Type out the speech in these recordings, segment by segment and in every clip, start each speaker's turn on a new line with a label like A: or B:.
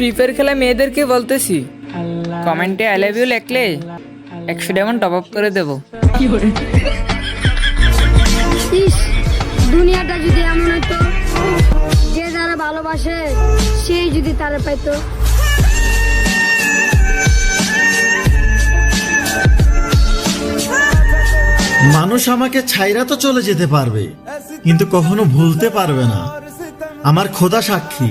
A: Free fire খেলা মেয়েদেরকে বলতেছি। কমেন্টে আই লাভ ইউ লেখলে একশো ডায়মন্ড টপ আপ করে দেবো।
B: ইস দুনিয়াটা যদি এমন হতো যে যারা ভালোবাসে সেই যদি তারা পাইতো।
C: মানুষ আমাকে ছাইরা তো চলে যেতে পারবে কিন্তু কখনো ভুলতে পারবে না। আমার খোদা সাক্ষী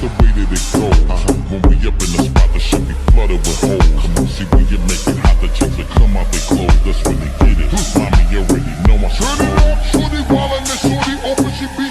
C: the way that it go. Uh-huh. When we
D: up in the spot, the shit be flooded with holes. See, when you make it hot, the chicks that come out they clothes. That's when they get it. Mommy already know I'm shorty, shorty, wallin' and shorty open, she be